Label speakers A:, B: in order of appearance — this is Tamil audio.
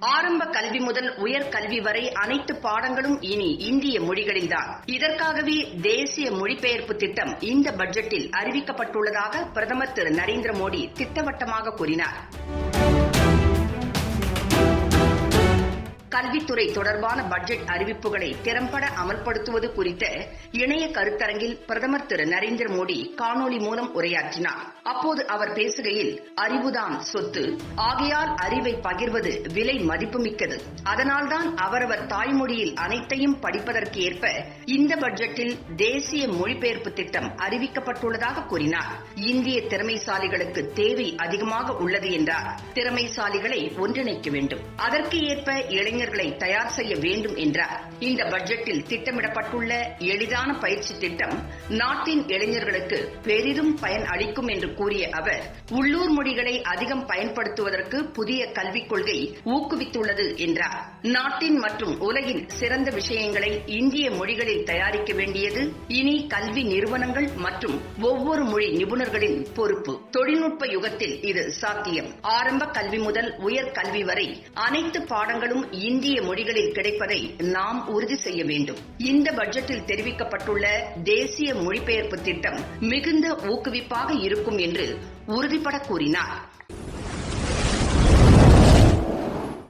A: ஆரம்ப கல்வி முதல் உயர்கல்வி வரை அனைத்து பாடங்களும் இனி இந்திய மொழிகளில்தான். இதற்காகவே தேசிய மொழிபெயர்ப்பு திட்டம் இந்த பட்ஜெட்டில் அறிவிக்கப்பட்டுள்ளதாக பிரதமர் திரு நரேந்திர மோடி திட்டவட்டமாக கூறினார். கல்வித்துறை தொடர்பான பட்ஜெட் அறிவிப்புகளை திறம்பட அமல்படுத்துவது குறித்த இணைய கருத்தரங்கில் பிரதமர் திரு நரேந்திர மோடி காணொலி மூலம் உரையாற்றினார். அப்போது அவர் பேசுகையில் அறிவுதான் சொத்து. ஆகையால் அறிவை பகிர்வது விலை மதிப்புமிக்கது. அதனால்தான் அவரவர் தாய்மொழியில் அனைத்தையும் படிப்பதற்கு ஏற்ப இந்த பட்ஜெட்டில் தேசிய மொழிபெயர்ப்பு திட்டம் அறிவிக்கப்பட்டுள்ளதாக கூறினார். இந்திய திறமைசாலிகளுக்கு தேவை அதிகமாக உள்ளது என்றார். திறமைசாலிகளை ஒன்றிணைக்க வேண்டும். அதற்கு ஏற்ப இளைஞர்களை தயார் செய்ய வேண்டும் என்றார். இந்த பட்ஜெட்டில் திட்டமிடப்பட்டுள்ள எளிதான பயிற்சி திட்டம் நாட்டின் இளைஞர்களுக்கு பெரிதும் பயன் அளிக்கும் என்று கூறிய அவர் உள்ளூர் மொழிகளை அதிகம் பயன்படுத்துவதற்கு புதிய கல்விக் கொள்கை ஊக்குவித்துள்ளது என்றார். நாட்டின் மற்றும் உலகின் சிறந்த விஷயங்களை இந்திய மொழிகளில் தயாரிக்க வேண்டியது இனி கல்வி நிறுவனங்கள் மற்றும் ஒவ்வொரு மொழி நிபுணர்களின் பொறுப்பு. தொழில்நுட்ப யுகத்தில் இது சாத்தியம். ஆரம்ப கல்வி முதல் உயர் கல்வி வரை அனைத்து பாடங்களும் இந்திய மொழிகளில் கிடைப்பதை நாம் உறுதி செய்ய வேண்டும். இந்த பட்ஜெட்டில் தெரிவிக்கப்பட்டுள்ள தேசிய மொழிபெயர்ப்பு திட்டம் மிகுந்த ஊக்குவிப்பாக இருக்கும் என்று உறுதிபட கூறினார்.